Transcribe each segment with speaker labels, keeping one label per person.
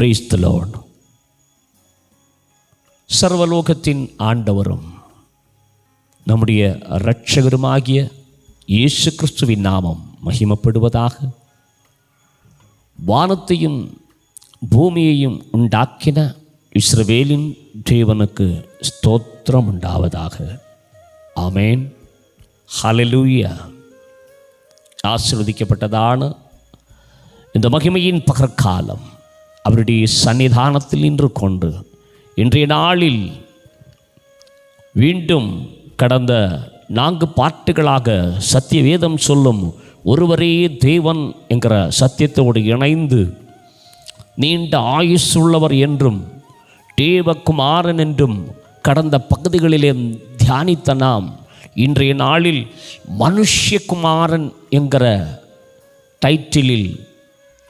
Speaker 1: Praise த Lord. சர்வலோகத்தின் ஆண்டவரும் நம்முடைய இரட்சகருமாகிய இயேசு கிறிஸ்துவின் நாமம் மகிமப்படுவதாக வானத்தையும் பூமியையும் உண்டாக்கின இஸ்ரவேலின் தேவனுக்கு ஸ்தோத்திரம் உண்டாவதாக ஆமேன் ஹலலூயா ஆசிர்வதிக்கப்பட்டதான இந்த மகிமையின் பகற்காலம் அவருடைய சன்னிதானத்தில் நின்று கொண்டு இன்றைய நாளில் மீண்டும் கடந்த நான்கு பாட்டுகளாக சத்திய வேதம் சொல்லும் ஒருவரே தேவன் என்கிற சத்தியத்தோடு இணைந்து நீண்ட ஆயுசுள்ளவர் என்றும் தேவகுமாரன் என்றும் கடந்த பகுதிகளிலே தியானித்த நாம் இன்றைய நாளில் மனுஷ்யகுமாரன் என்கிற டைட்டிலில்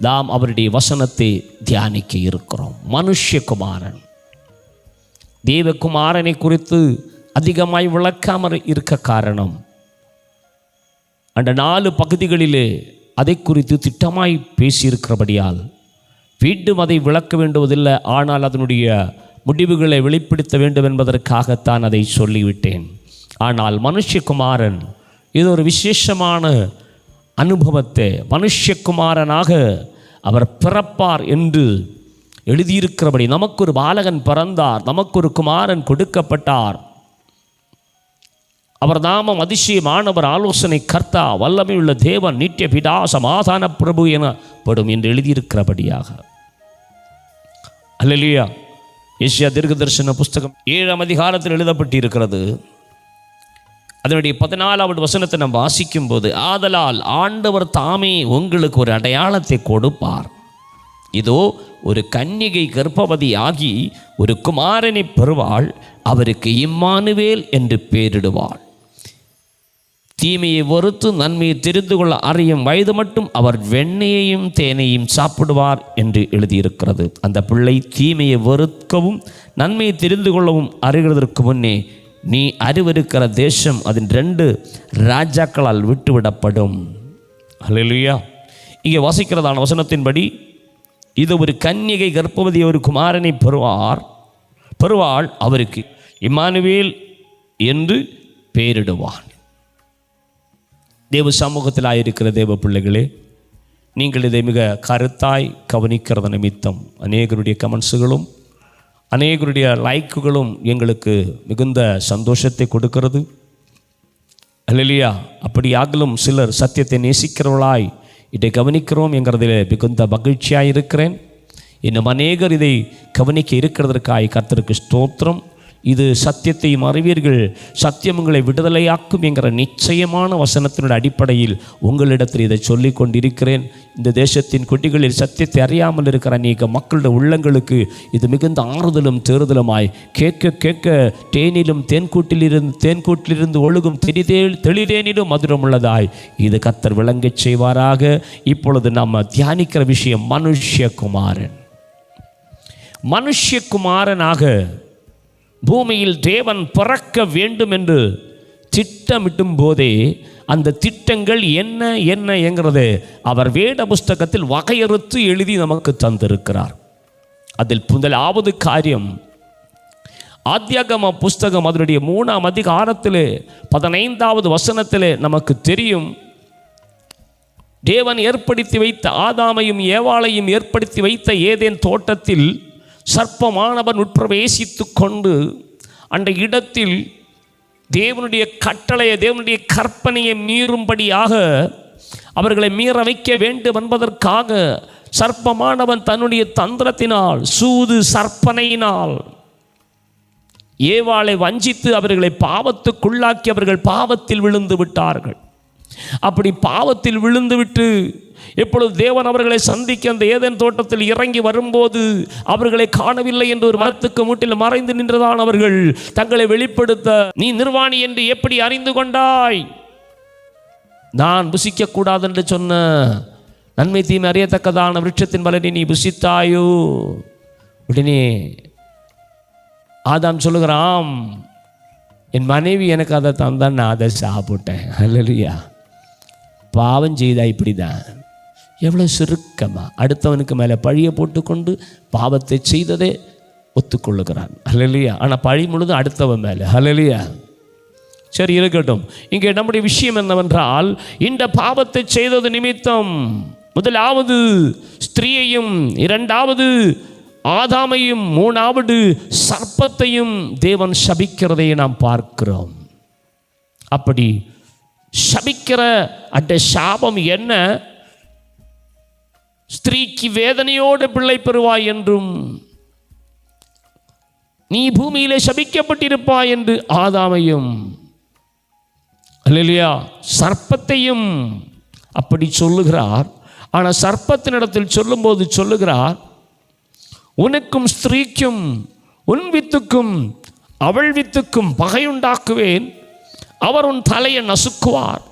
Speaker 1: நாம் அவருடைய வசனத்தை தியானிக்க இருக்கிறோம். மனுஷகுமாரன் தேவகுமாரனை குறித்து அதிகமாய் விளக்காமல் இருக்க காரணம் அந்த நாலு பகுதிகளிலே அதை குறித்து திட்டமாய் பேசியிருக்கிறபடியால் மீண்டும் அதை விளக்க வேண்டுவதில்லை ஆனால் அதனுடைய முடிவுகளை வெளிப்படுத்த வேண்டும் என்பதற்காகத்தான் அதை சொல்லிவிட்டேன். ஆனால் மனுஷகுமாரன் இது ஒரு விசேஷமான அனுபவத்தை மனுஷகுமாரனாக அவர் பிறப்பார் என்று எழுதியிருக்கிறபடி நமக்கு ஒரு பாலகன் பிறந்தார் நமக்கு ஒரு குமாரன் கொடுக்கப்பட்டார். அவர் நாமம் அதிசயமானவர் ஆலோசனை கர்த்தா வல்லமையுள்ள தேவன் நித்திய பிதா சமாதான பிரபு எனப்படும் என்று எழுதியிருக்கிறபடியாக. அல்லலியா. ஏசியா தீர்க்க தரிசன புஸ்தகம் ஏழாம் அதிகாரத்தில் எழுதப்பட்டிருக்கிறது. அதனுடைய பதினாலாவது வசனத்தை நம்ம வாசிக்கும் போது ஆதலால் ஆண்டவர் தாமே உங்களுக்கு ஒரு அடையாளத்தை கொடுப்பார். இதோ ஒரு கன்னிகை கர்ப்பவதி ஆகி ஒரு குமாரனை பெறுவாள் அவருக்கு இம்மானுவேல் என்று பெயரிடுவாள். தீமையை வெறுத்து நன்மையை தெரிந்து கொள்ள அறியும் வயது மட்டும் அவர் வெண்ணையையும் தேனையும் சாப்பிடுவார் என்று எழுதியிருக்கிறது. அந்த பிள்ளை தீமையை வெறுக்கவும் நன்மையை தெரிந்து கொள்ளவும் அறிகிறதற்கு முன்னே நீ அறிவிருக்கிற தேசம் அதன் ரெண்டு ராஜாக்களால் விட்டுவிடப்படும். அல்லா இங்கே வாசிக்கிறதான வசனத்தின்படி இது ஒரு கன்னிகை கர்ப்பவதி ஒரு குமாரனை பெறுவார் பெறுவாள் அவருக்கு இம்மானுவேல் என்று பெயரிடுவான். தேவ சமூகத்தில் இருக்கிற தேவ பிள்ளைகளே நீங்கள் இதை மிக கருத்தாய் கவனிக்கிறது நிமித்தம் அநேகருடைய கமெண்ட்ஸுகளும் அநேகருடைய லைக்குகளும் எங்களுக்கு மிகுந்த சந்தோஷத்தை கொடுக்கிறது. அல்லையா அப்படியாகலும் சிலர் சத்தியத்தை நேசிக்கிறவர்களாய் இதை கவனிக்கிறோம் என்கிறதில் மிகுந்த மகிழ்ச்சியாக இருக்கிறேன் இன்னும் அநேகர் இதை கவனிக்க இருக்கிறதற்காய் கர்த்தருக்கு ஸ்தோத்திரம். இது சத்தியத்தையும் அறிவீர்கள். சத்தியம் உங்களை விடுதலையாக்கும் என்கிற நிச்சயமான வசனத்தினுடைய அடிப்படையில் உங்களிடத்தில் இதை சொல்லி கொண்டிருக்கிறேன். இந்த தேசத்தின் குட்டிகளில் சத்தியத்தை அறியாமல் இருக்கிற அநேக மக்களுடைய உள்ளங்களுக்கு இது மிகுந்த ஆறுதலும் தேறுதலுமாய் கேட்க கேட்க தேனிலும் தேன்கூட்டிலிருந்து தேன்கூட்டிலிருந்து ஒழுகும் தெளிதே தெளிதேனிலும் மதுரம் உள்ளதாய் இது கத்தர் விளங்கச் செய்வாராக. இப்பொழுது நம்ம தியானிக்கிற விஷயம் மனுஷ்யகுமாரன். மனுஷ்யகுமாரனாக பூமியில் தேவன் பிறக்க வேண்டும் என்று திட்டமிட்டும் போதே அந்த திட்டங்கள் என்ன என்ன என்கிறது? அவர் வேட புஸ்தகத்தில் வகையறுத்து எழுதி நமக்கு தந்திருக்கிறார். அதில் முதலாவது காரியம் ஆத்தியாகம புஸ்தகம் அதனுடைய மூணாம் அதிகாரத்திலே பதினைந்தாவது வசனத்திலே நமக்கு தெரியும். தேவன் ஏற்படுத்தி வைத்த ஆதாமையும் ஏவாளையும் ஏற்படுத்தி வைத்த ஏதேன் தோட்டத்தில் சர்ப்பமானவன் உட்பிரவேசித்து கொண்டு அந்த இடத்தில் தேவனுடைய கட்டளையை தேவனுடைய கற்பனையை மீறும்படியாக அவர்களை மீற வைக்க வேண்டும் என்பதற்காக சர்ப்பமானவன் தன்னுடைய தந்திரத்தினால் சூது சர்ப்பனையினால் ஏவாளை வஞ்சித்து அவர்களை பாவத்துக்குள்ளாக்கி அவர்கள் பாவத்தில் விழுந்து விட்டார்கள். அப்படி பாவத்தில் விழுந்துவிட்டு எப்பொழுது தேவன் அவர்களை சந்திக்க அந்த ஏதேன் தோட்டத்தில் இறங்கி வரும்போது அவர்களை காணவில்லை என்று ஒரு மரத்துக்கு மூட்டில் மறைந்து நின்றதான் அவர்கள் தங்களை வெளிப்படுத்த நீ நிர்வாணி என்று எப்படி அறிந்து கொண்டாய்? நான் புசிக்கக்கூடாது என்று சொன்ன நன்மை தீமை அறியத்தக்கதான விருட்சத்தின் பலனை நீ புசித்தாயோ? உடனே ஆதாம் சொல்லுகிறான் என் மனைவி எனக்கு அதை தந்தான் நான் அதை சாப்பிட்டேன். அல்லையா பாவம் செய்தா இப்படி தான் எவ்வளோ சுருக்கமாக அடுத்தவனுக்கு மேலே பழியை போட்டுக்கொண்டு பாவத்தை செய்ததே ஒத்துக்கொள்ளுகிறான். ஹலலியா ஆனால் பழி முழுதும் அடுத்தவன் மேலே. ஹலலியா சரி இருக்கட்டும். இங்கே நம்முடைய விஷயம் என்னவென்றால் இந்த பாவத்தை செய்தது நிமித்தம் முதலாவது ஸ்திரீயையும் இரண்டாவது ஆதாமையும் மூணாவது சர்ப்பத்தையும் தேவன் சபிக்கிறதை நாம் பார்க்கிறோம். அப்படி சபிக்கிற அந்த சாபம் என்ன? ஸ்திரீக்கு வேதனையோடு பிள்ளை பெறுவாய் என்றும் நீ பூமியிலே சபிக்கப்பட்டிருப்பாய் என்று ஆதாமையும் அல்லையா சர்ப்பத்தையும் அப்படி சொல்லுகிறார். ஆனால் சர்ப்பத்தினிடத்தில் சொல்லும்போது சொல்லுகிறார் உனக்கும் ஸ்திரீக்கும் உன் வித்துக்கும் அவள் வித்துக்கும் பகையுண்டாக்குவேன். அவர் உன் தலையை நசுக்குவார்.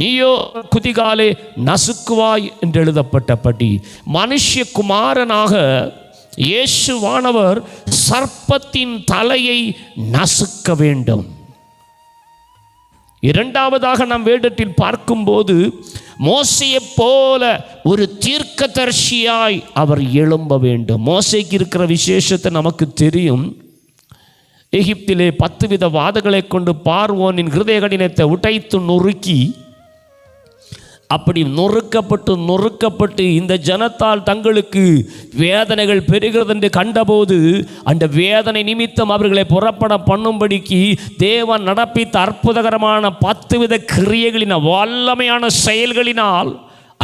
Speaker 1: நீயோ குதிகாலே நசுக்குவாய் என்று எழுதப்பட்டபடி மனுஷகுமாரனாக இயேசுவானவர் சர்ப்பத்தின் தலையை நசுக்க வேண்டும். இரண்டாவதாக நாம் வேடத்தில் பார்க்கும்போது மோசையைப் போல ஒரு தீர்க்கதர்ஷியாய் அவர் எழும்ப வேண்டும். மோசைக்கு இருக்கிற விசேஷத்தை நமக்கு தெரியும். எகிப்திலே பத்து வித வாதங்களை கொண்டு பார்வோனின் ஹிருதய கடினத்தை உடைத்து நொறுக்கி அப்படி நொறுக்கப்பட்டு நொறுக்கப்பட்டு இந்த ஜனத்தால் தங்களுக்கு வேதனைகள் பெறுகிறது என்று கண்டபோது அந்த வேதனை நிமித்தம் அவர்களை புறப்பட பண்ணும்படிக்கு தேவன் நடப்பித்த அற்புதகரமான பத்து வித கிரியைகளின் வல்லமையான செயல்களினால்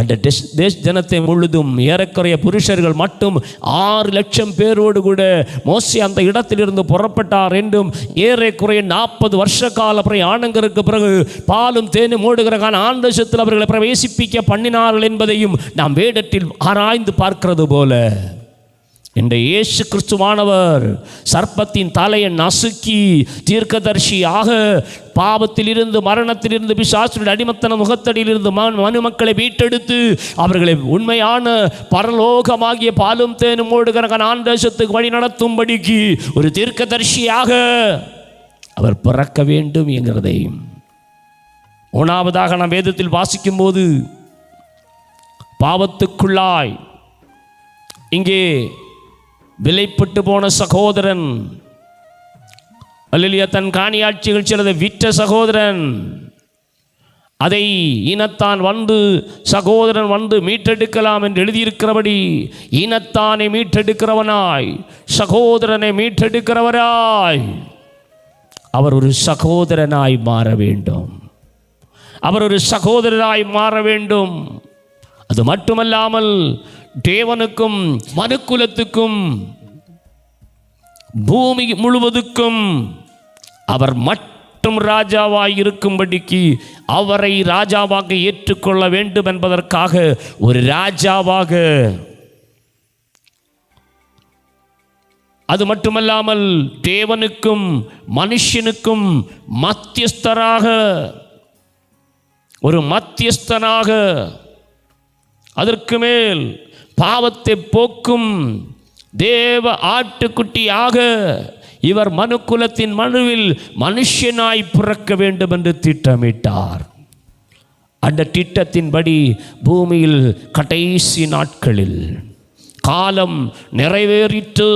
Speaker 1: அந்த டெஸ் தேஷ் ஜனத்தை முழுதும் ஏறக்குறைய புருஷர்கள் மட்டும் ஆறு லட்சம் பேரோடு கூட மோசி அந்த இடத்திலிருந்து புறப்பட்டார் என்றும் ஏறக்குறைய நாற்பது வருஷ கால பிரயாணங்களுக்கு பிறகு பாலும் தேனும் ஓடுகிற கால ஆண்டசத்தில் அவர்களை பிரவேசிப்பிக்க பண்ணினார்கள் என்பதையும் நாம் வேடத்தில் ஆராய்ந்து பார்க்கிறது போல. இந்த இயேசு கிறிஸ்துவானவர் சர்ப்பத்தின் தலையை நசுக்கி தீர்க்கதர்ஷியாக பாவத்திலிருந்து மரணத்திலிருந்து பிசாசுடைய அடிமத்தன முகத்தடியிலிருந்து மனு மனுமக்களை வீட்டெடுத்து அவர்களை உண்மையான பரலோகமாகிய பாலும் தேனும் ஓடுகிற நான் தேசத்துக்கு வழி நடத்தும்படிக்கு ஒரு தீர்க்கதர்ஷியாக அவர் பிறக்க வேண்டும் என்கிறதையும் மூணாவதாக நாம் வேதத்தில் வாசிக்கும்போது பாவத்துக்குள்ளாய் இங்கே விலைப்பட்டு போன சகோதரன். அல்லலியா தன் காணியாட்சிகள் சிலதை விற்ற சகோதரன். அதை இனத்தான் வந்து சகோதரன் வந்து மீட்டெடுக்கலாம் என்று எழுதியிருக்கிறபடி இனத்தானை மீட்டெடுக்கிறவனாய் சகோதரனை மீட்டெடுக்கிறவராய். அவர் ஒரு சகோதரனாய் மாற வேண்டும். அவர் ஒரு சகோதரராய் மாற வேண்டும். அது மட்டுமல்லாமல் தேவனுக்கும் மனுக்குலத்துக்கும் பூமி முழுவதுக்கும் அவர் மட்டும் ராஜாவாய் இருக்கும்படிக்கு அவரை ராஜாவாக ஏற்றுக்கொள்ள வேண்டும் என்பதற்காக ஒரு ராஜாவாக. அது மட்டுமல்லாமல் தேவனுக்கும் மனுஷனுக்கும் மத்தியஸ்தராக ஒரு மத்தியஸ்தனாக அதற்கு மேல் பாவத்தை போக்கும் தேவ ஆட்டுக்குட்டியாக இவர் மனுக்குலத்தின் மனுவில் மனுஷனாய் பிறக்க வேண்டும் என்று திட்டமிட்டார். அந்த திட்டத்தின்படி பூமியில் கடைசி நாட்களில் காலம் நிறைவேறிற்று.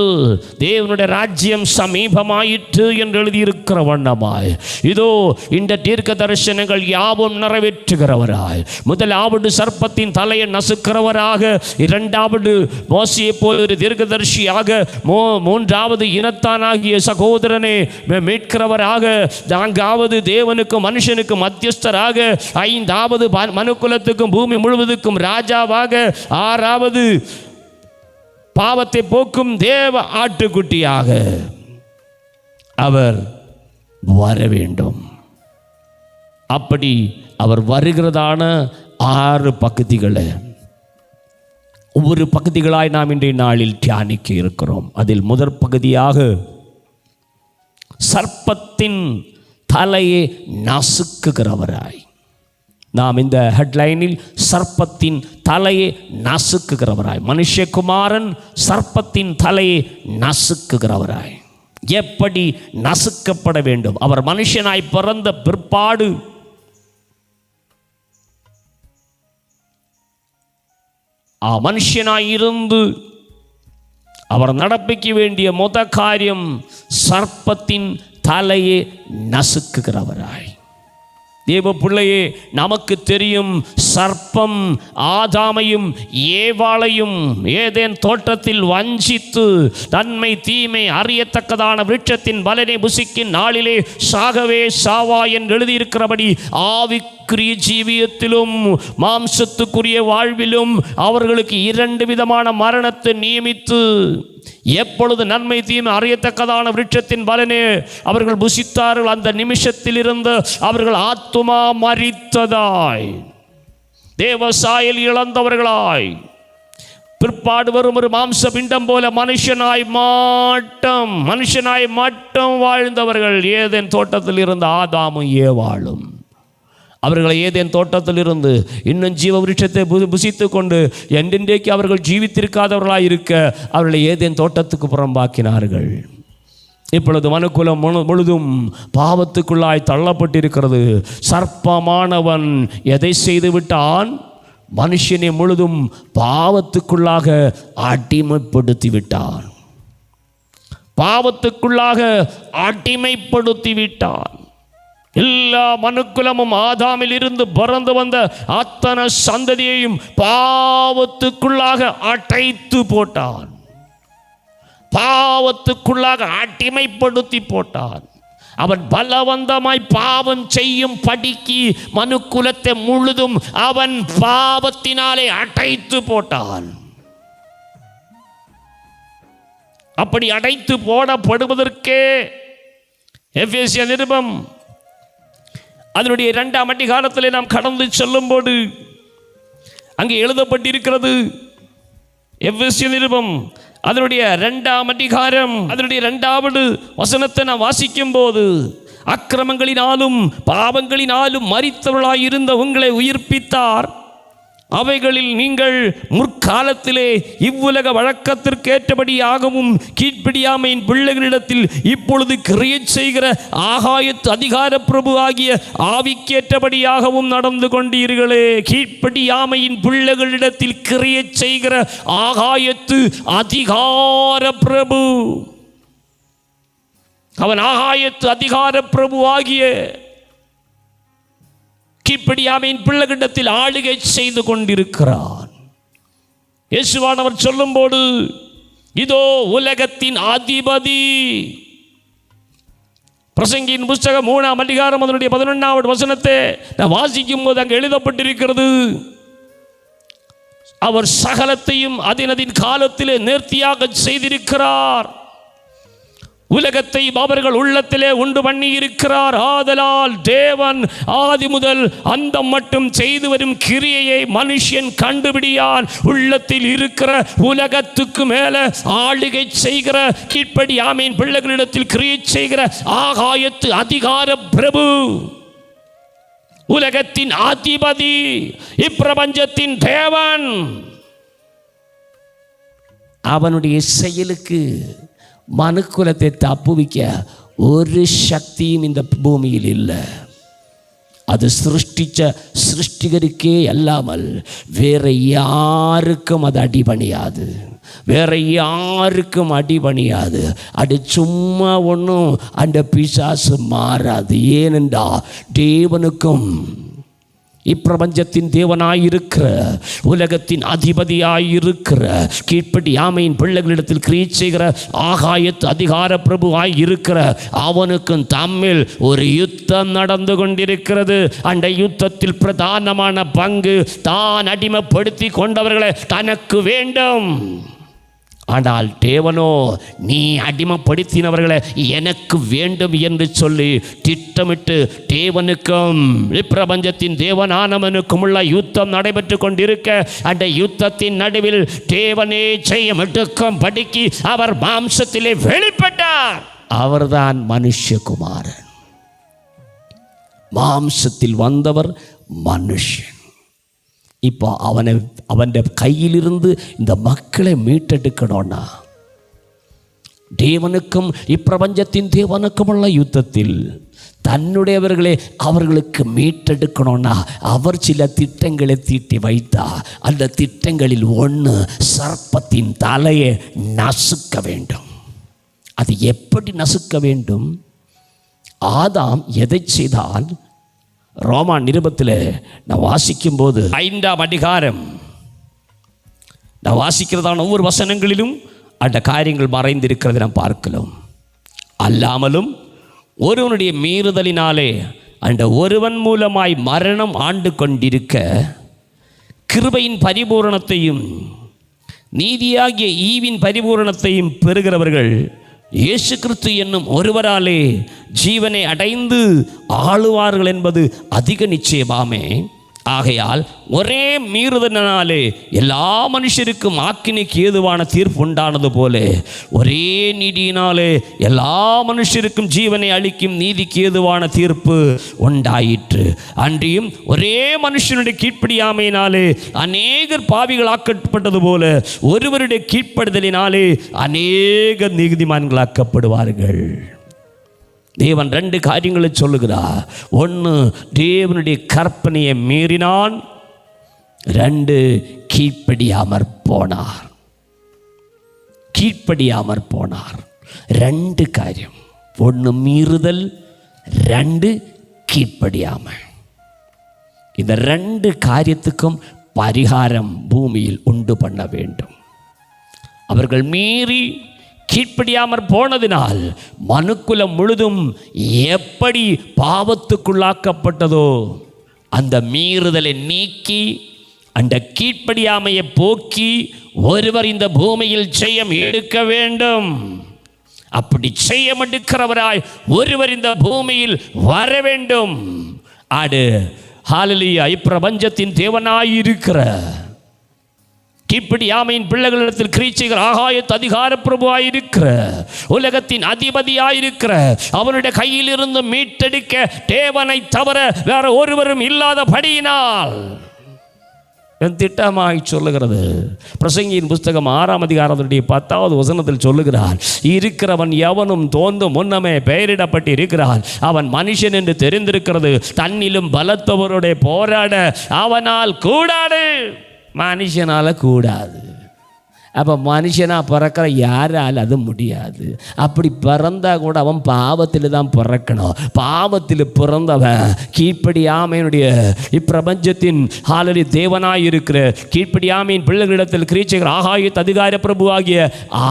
Speaker 1: தேவனுடைய ராஜ்யம் சமீபமாயிற்று என்று எழுதியிருக்கிற வண்ணமாய். இதோ இந்த தீர்க்க தரிசனங்கள் யாவும் நிறைவேற்றுகிறவராய். முதலாவது சர்ப்பத்தின் தலையை நசுக்கிறவராக இரண்டாவது மோசியை போல் ஒரு தீர்க்கதரிசியாக மோ மூன்றாவது இனத்தானாகிய சகோதரனை மீட்கிறவராக நான்காவது தேவனுக்கும் மனுஷனுக்கும் மத்தியஸ்தராக ஐந்தாவது ப- மனுக்குலத்துக்கும் பூமி முழுவதுக்கும் ராஜாவாக ஆறாவது பாவத்தை போக்கும் தேவ ஆட்டுக்குட்டியாக அவர் வர வேண்டும். அப்படி அவர் வருகிறதான ஆறு பகுதிகளை ஒவ்வொரு பகுதிகளாய் நாம் இன்றைய நாளில் தியானிக்க இருக்கிறோம். அதில் முதற் பகுதியாக சர்ப்பத்தின் தலையை நசுக்குகிறவராய். நாம் இந்த ஹெட்லைனில் சர்ப்பத்தின் தலையை நசுக்குகிறவராய். மனுஷகுமாரன் சர்ப்பத்தின் தலையை நசுக்குகிறவராய். எப்படி நசுக்கப்பட வேண்டும்? அவர் மனுஷனாய் பிறந்த பிற்பாடு ஆ மனுஷனாயிருந்து அவர் நடப்பிக்க வேண்டிய மொத காரியம் சர்ப்பத்தின் தலையை நசுக்குகிறவராய். தேவ பிள்ளையே நமக்கு தெரியும் சர்ப்பம் ஆதாமையும் ஏவாளையும் ஏதேன் தோட்டத்தில் வஞ்சித்து நன்மை தீமை அறியத்தக்கதான விருட்சத்தின் பலனை புசிக்கும் நாளிலே சாகவே சாவா என்று எழுதியிருக்கிறபடி ஆவிக்குரிய ஜீவியத்திலும் மாம்சத்துக்குரிய வாழ்விலும் அவர்களுக்கு இரண்டு விதமான மரணத்தை நியமித்து எப்பொழுது நன்மை தீமை அறியத்தக்கதான விருட்சத்தின் பலனே அவர்கள் புசித்தார்கள் அந்த நிமிஷத்தில் இருந்து அவர்கள் ஆத்துமா மறித்ததாய் தேவ சாயல் இழந்தவர்களாய். பிற்பாடு வரும் ஒரு மாம்ச பிண்டம் போல மனுஷனாய் மாட்டம் மனுஷனாய் மட்டும் வாழ்ந்தவர்கள். ஏதேன் தோட்டத்தில் இருந்த ஆதாமும் ஏவாளும். அவர்களை ஏதேன் தோட்டத்தில் இருந்து இன்னும் ஜீவ விருட்சத்தை புசித்து கொண்டு என்றென்றைக்கு அவர்கள் ஜீவித்திருக்காதவர்களாய் இருக்க அவர்களை ஏதேன் தோட்டத்துக்கு புறம்பாக்கினார்கள். இப்பொழுது மனுக்குலம் முழுதும் பாவத்துக்குள்ளாய் தள்ளப்பட்டிருக்கிறது. சர்ப்பமானவன் எதை செய்து விட்டான் மனுஷனை முழுதும் பாவத்துக்குள்ளாக அடிமைப்படுத்தி விட்டான் பாவத்துக்குள்ளாக அடிமைப்படுத்தி விட்டான் எல்லா மனுக்குலமும் ஆதாமில் இருந்து பிறந்து வந்த அத்தனை சந்ததியையும் பாவத்துக்குள்ளாக அடைத்து போட்டான். பாவத்துக்குள்ளாக அடிமைப்படுத்தி போட்டான். அவன் பலவந்தமாய் பாவம் செய்யும் படிக்கு மனுக்குலத்தை முழுதும் அவன் பாவத்தினாலே அடைத்து போட்டான். அப்படி அடைத்து போடப்படுவதற்கே எஃப்எஸ்ய நிருபம் அதனுடைய இரண்டாம் அதிகாரத்திலே நாம் கடந்து செல்லும்போது அங்கே எழுதப்பட்டிருக்கிறது. எவ்வசிய நிருபம் அதனுடைய இரண்டாம் அதிகாரம் அதனுடைய இரண்டாவது வசனத்தை நான் வாசிக்கும் போது அக்கிரமங்களினாலும் பாவங்களினாலும் மறித்தவர்களாய் இருந்த உங்களை உயிர்ப்பித்தார். அவைகளில் நீங்கள் முற்காலத்திலே இவ்வுலக வழக்கத்திற்கேற்றபடியாகவும் கீழ்ப்படியாமையின் பிள்ளைகளிடத்தில் இப்பொழுது கிரியேட் செய்கிற ஆகாயத்து அதிகார பிரபு ஆகிய ஆவிக்கேற்றபடியாகவும் நடந்து கொண்டீர்களே. கீழ்ப்படியாமையின் பிள்ளைகளிடத்தில் கிரியேட் செய்கிற ஆகாயத்து அதிகார பிரபு. அவன் ஆகாயத்து அதிகார பிரபு ஆகிய கீழ்ப்படியாமையின் பிள்ளைகிடத்தில் ஆளுகை செய்து கொண்டிருக்கிறான். இயேசுவானவர் சொல்லும்போது இதோ உலகத்தின் அதிபதி. பிரசங்கியின் புஸ்தகம் மூணாம் அதிகாரம் அதனுடைய பதினொன்றாவது வசனத்தை நான் வாசிக்கும் போது அங்கே எழுதப்பட்டிருக்கிறது. அவர் சகலத்தையும் அதினதின் காலத்திலே நேர்த்தியாக செய்திருக்கிறார். உலகத்தை அவர்கள் உள்ளத்திலே உண்டு பண்ணி இருக்கிறார் ஆதலால் தேவன் ஆதி முதல் அந்த மட்டும் செய்து வரும் கிரியையை மனுஷன் கண்டுபிடியான் உள்ளத்தில் இருக்கிற உலகத்துக்கு மேல ஆளுகை செய்கிற கீழ்ப்படி ஆமீன் பிள்ளைகளிடத்தில் கிரியை செய்கிற ஆகாயத்து அதிகார பிரபு. உலகத்தின் அதிபதி இப்பிரபஞ்சத்தின் தேவன். அவனுடைய செயலுக்கு மனுக்குலத்தை தப்புவிக்க ஒரு சக்தியும் இந்த பூமியில் இல்லை. அது சிருஷ்டிச்ச சிருஷ்டிகருக்கே அல்லாமல் வேற யாருக்கும் அது அடிபணியாது. வேற யாருக்கும் அடிபணியாது. அது சும்மா ஒன்றும் அந்த பிசாசு மாறாது. ஏனென்றா தேவனுக்கும் இப்பிரபஞ்சத்தின் தேவனாயிருக்கிற உலகத்தின் அதிபதியாயிருக்கிற கீழ்ப்படி ஆமையின் பிள்ளைகளிடத்தில் கிரியை செய்கிற ஆகாயத்து அதிகார பிரபுவாய் இருக்கிற அவனுக்கும் தம்மில் ஒரு யுத்தம் நடந்து கொண்டிருக்கிறது அந்த யுத்தத்தில் பிரதானமான பங்கு தான் அடிமைப்படுத்தி கொண்டவர்களை தனக்கு வேண்டும். ஆனால் தேவனோ நீ அடிமைப்படுத்தினவர்களை எனக்கு வேண்டும் என்று சொல்லி திட்டமிட்டு தேவனுக்கும் பிரபஞ்சத்தின் தேவனானவனுக்கும் உள்ள யுத்தம் நடைபெற்று கொண்டிருக்க அந்த யுத்தத்தின் நடுவில் தேவனே செய்ய எடுக்கும் படிக்கு அவர் மாம்சத்திலே வெளிப்பட்டார். அவர்தான் மனுஷகுமாரன் மாம்சத்தில் வந்தவர் மனுஷன். இப்போ அவனை அவன் கையிலிருந்து இந்த மக்களை மீட்டெடுக்கணும்னா தேவனுக்கும் இப்பிரபஞ்சத்தின் தேவனுக்குமுள்ள யுத்தத்தில் தன்னுடையவர்களே அவர்களுக்கு மீட்டெடுக்கணும்னா அவர் சில திட்டங்களை தீட்டி வைத்தா அந்த திட்டங்களில் ஒன்று சர்ப்பத்தின் தலையை நசுக்க வேண்டும். அது எப்படி நசுக்க வேண்டும்? ஆதாம் எதை செய்தால் ரோமா நிருபத்தில் நான் வாசிக்கும்போது ஐந்தாம் அதிகாரம். நான் வாசிக்கிறதான ஒவ்வொரு வசனங்களிலும் அந்த காரியங்கள் மறைந்திருக்கிறதை நாம் பார்க்கலாம். அல்லாமலும் ஒருவனுடைய மீறுதலினாலே அந்த ஒருவன் மூலமாய் மரணம் ஆண்டு கொண்டிருக்க கிருபையின் பரிபூரணத்தையும் நீதியாகிய ஈவின் பரிபூரணத்தையும் பெறுகிறவர்கள் இயேசு கிறிஸ்து என்னும் ஒருவராலே ஜீவனை அடைந்து ஆளுவார்கள் என்பது அதிக நிச்சயமாமே. ஆகையால் ஒரே மீறுதனாலே எல்லா மனுஷருக்கும் ஆக்கினைக்கு ஏதுவான தீர்ப்பு உண்டானது போல ஒரே நீதியினாலே எல்லா மனுஷருக்கும் ஜீவனை அளிக்கும் நீதிக்கு ஏதுவான தீர்ப்பு உண்டாயிற்று. அன்றியும் ஒரே மனுஷனுடைய கீழ்ப்படியாமையினாலே அநேகர் பாவிகளாக்கப்பட்டது போல ஒருவருடைய கீழ்ப்படுதலினாலே அநேகர் நீதிமான்களாக்கப்படுவார்கள் தேவன் ரெண்டு காரியங்களை சொல்லுகிறார். ஒன்று தேவனுடைய கற்பனையை மீறினான். ரெண்டு கீழ்ப்படியாமற் போனார். கீழ்ப்படியாமற் போனார். ரெண்டு காரியம். ஒன்று மீறுதல் ரெண்டு கீழ்ப்படியாமல். இந்த ரெண்டு காரியத்துக்கும் பரிகாரம் பூமியில் உண்டு பண்ண வேண்டும். அவர்கள் மீறி கீழ்ப்படியாமற் போனதினால் மனுக்குலம் முழுதும் எப்படி பாவத்துக்குள்ளாக்கப்பட்டதோ அந்த மீறுதலை நீக்கி அந்த கீழ்ப்படியாமையை போக்கி ஒருவர் இந்த பூமியில் செய்யம் எடுக்க வேண்டும். அப்படி செய்ய எடுக்கிறவராய் ஒருவர் இந்த பூமியில் வர வேண்டும். ஆடு ஹாலலியா இப்பிரபஞ்சத்தின் தேவனாயிருக்கிற கீழ்ப்படியாமையின் பிள்ளைகளிடத்தில் கிரீச்சைகள் ஆகாயத்து அதிகார பிரபுவாயிருக்கிற உலகத்தின் அதிபதியாயிருக்கிற அவனுடைய கையிலிருந்து மீட்டெடுக்க தேவனை தவிர வேற ஒருவரும் இல்லாதபடியினால் என் திட்டமாய் சொல்லுகிறது. பிரசங்கியின் புஸ்தகம் ஆறாம் அதிகாரத்துடைய பத்தாவது வசனத்தில் சொல்லுகிறார் இருக்கிறவன் எவனும் தோன்றும் முன்னமே பெயரிடப்பட்டு இருக்கிறான் அவன் மனுஷன் என்று தெரிந்திருக்கிறது. தன்னிலும் பலத்தவருடைய போராட அவனால் கூடாது. மனுஷனால் கூடாது. அப்போ மனுஷனாக பிறக்கிற யாரால் அது முடியாது. அப்படி பிறந்தா கூட அவன் பாவத்தில் தான் பிறக்கணும். பாவத்தில் பிறந்தவன் கீழ்ப்படியாமையினுடைய இப்பிரபஞ்சத்தின் ஹாலரி தேவனாய் இருக்கிற கீழ்ப்படியாமையின் பிள்ளைகளிடத்தில் கிரீச்சகர் ஆகாயத்து அதிகார பிரபுவாகிய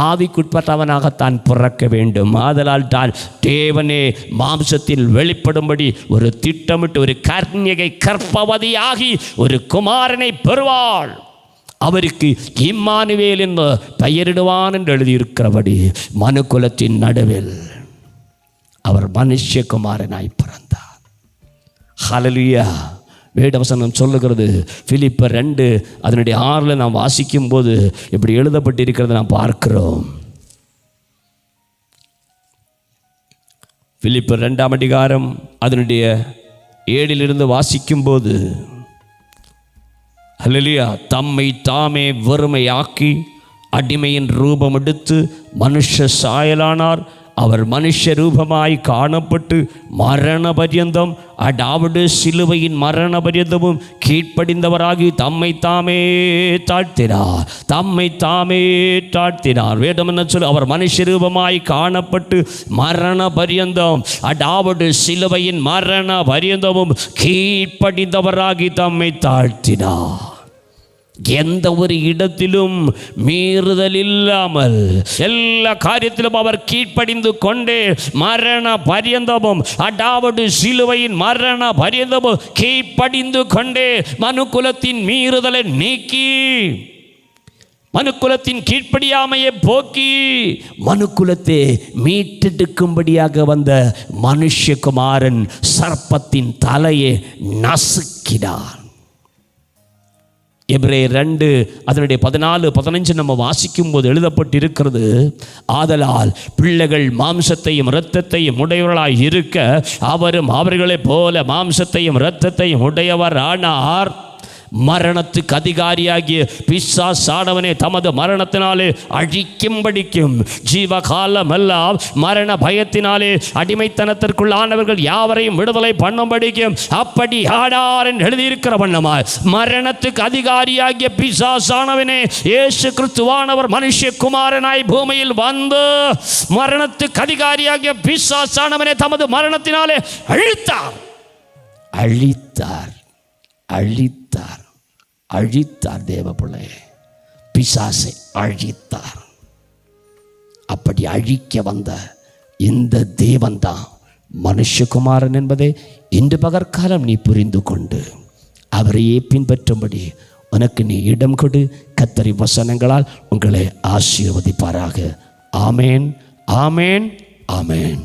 Speaker 1: ஆவிக்குட்பட்டவனாகத்தான் பிறக்க வேண்டும். ஆதலால் தான் தேவனே மாம்சத்தில் வெளிப்படும்படி ஒரு திட்டமிட்டு ஒரு கர்ணிகை கற்பவதியாகி ஒரு குமாரனை பெறுவாள். அவருக்கு இம்மானுவேல் என்று பெயரிடுவான் என்று எழுதியிருக்கிறபடி மனுக்குலத்தின் நடுவில் அவர் மனுஷகுமாரனாய் பிறந்தார். ஹலலியா வேடவசனம் சொல்லுகிறது பிலிப்பர் ரெண்டு அதனுடைய ஆறில் நாம் வாசிக்கும் போது இப்படி எழுதப்பட்டிருக்கிறத நாம் பார்க்கிறோம். பிலிப்பர் ரெண்டாம் அதிகாரம் அதனுடைய ஏழிலிருந்து வாசிக்கும்போது ஹலலியா தம்மை தாமே வறுமையாக்கி அடிமையின் ரூபம் எடுத்து மனுஷ சாயலானார். அவர் மனுஷ ரூபமாய் காணப்பட்டு மரண பரியந்தம் அடாவது சிலுவையின் மரண பரியந்தமும் கீழ்ப்படிந்தவராகி தம்மை தாமே தாழ்த்தினார். தம்மை தாமே தாழ்த்தினார். வேதம் என்ன சொல்லு அவர் மனுஷ ரூபமாய் காணப்பட்டு மரண பரியந்தம் அடாவது சிலுவையின் மரண பரியந்தமும் கீழ்ப்படிந்தவராகி தம்மை தாழ்த்தினார். எந்த ஒரு இடத்திலும் மீறுதல் இல்லாமல் எல்லா காரியத்திலும் அவர் கீழ்ப்படிந்து கொண்டே மரண பரியந்தமும் அடாவது சிலுவையின் மரண பரியந்தமும் கீழ்ப்படிந்து கொண்டே மனுக்குலத்தின் மீறுதலை நீக்கி மனுக்குலத்தின் கீழ்ப்படியாமையை போக்கி மனுக்குலத்தை மீட்டெடுக்கும்படியாக வந்த மனுஷகுமாரன் சர்ப்பத்தின் தலையை நசுக்கினான். எபிரே ரெண்டு அதனுடைய பதினாலு பதினஞ்சு நம்ம வாசிக்கும் போது எழுதப்பட்டிருக்கிறது ஆதலால் பிள்ளைகள் மாம்சத்தையும் இரத்தத்தையும் உடையவர்களாய் இருக்க அவரும் அவர்களைப் போல மாம்சத்தையும் இரத்தத்தையும் உடையவர் ஆனார் மரணத்துக்கு அதிகாரியாகிய பிசாசானவனை தமது மரணத்தினாலே அழிக்கும்படிக்கும் ஜீவகாலமெல்லாம் மரண பயத்தினாலே அடிமைத்தனத்திற்குள்ளானவர்கள் யாவரையும் விடுதலை பண்ணும்படிக்கும் அப்படி ஆடார் என்று எழுதியிருக்கிற வண்ணமாய் மரணத்துக்கு அதிகாரியாகிய பிசாசானவனே இயேசு கிறிஸ்துவானவர் மனுஷகுமாரனாய் பூமியில் வந்து மரணத்துக்கு அதிகாரியாகிய பிசாசானவனே தமது மரணத்தினாலே அழித்தார். அழித்தார். அழித்தார். அழித்தார் தேவ பிள்ளையே பிசாசை அழித்தார். அப்படி அழிக்க வந்த இந்த தேவன்தான் மனுஷகுமாரன் என்பதை இன்று பகற்காலம் நீ புரிந்து கொண்டு அவரையே பின்பற்றும்படி உனக்கு நீ இடம் கொடு. கத்தரி வசனங்களால் உங்களை ஆசீர்வதிப்பாராக. ஆமேன் ஆமேன் ஆமேன்.